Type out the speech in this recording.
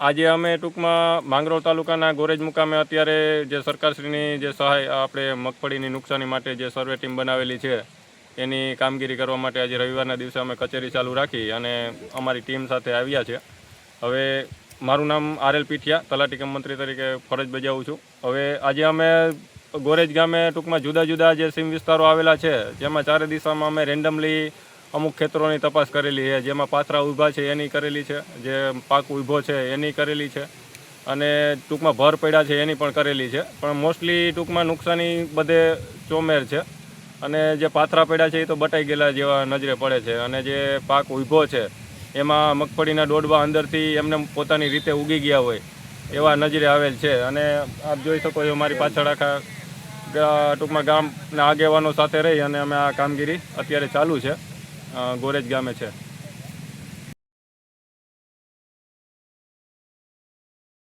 આજે અમે ટૂંકમાં માંગરોળ તાલુકાના ગોરેજ મુકામે અત્યારે જે સરકારશ્રીની જે સહાય આપણે મગફળીની નુકસાની માટે જે સર્વે ટીમ બનાવેલી છે, એની કામગીરી કરવા માટે આજે રવિવારના દિવસે અમે કચેરી ચાલુ રાખી અને અમારી ટીમ સાથે આવ્યા છે. હવે મારું નામ આર એલ પીઠિયા, તલાટી મંત્રી તરીકે ફરજ બજાવું છું. હવે આજે અમે ગોરેજ ગામે ટૂંકમાં જુદા જુદા જે સીમ વિસ્તારો આવેલા છે, જેમાં ચારે દિશામાં અમે રેન્ડમલી અમુક ખેતરોની તપાસ કરેલી છે, જેમાં પાથરા ઊભા છે, એની કરેલી છે, જે પાક ઊભો છે, એની કરેલી છે, અને ટૂંકમાં ભર પડ્યા છે, એની પણ કરેલી છે. પણ મોસ્ટલી ટૂંકમાં નુકસાની બધે ચોમેર છે, અને જે પાથરા પડ્યા છે, એ તો બટાઈ ગયેલા જેવા નજરે પડે છે, અને જે પાક ઊભો છે, એમાં મગફળીના દોડવા અંદરથી એમને પોતાની રીતે ઉગી ગયા હોય, એવા નજરે આવેલ છે. અને આપ જોઈ શકો છો, મારી પાછળ આખા ટૂંકમાં ગામના આગેવાનો સાથે રહી અને અમે આ કામગીરી અત્યારે ચાલુ છે. ગોરેજ ગામે છે.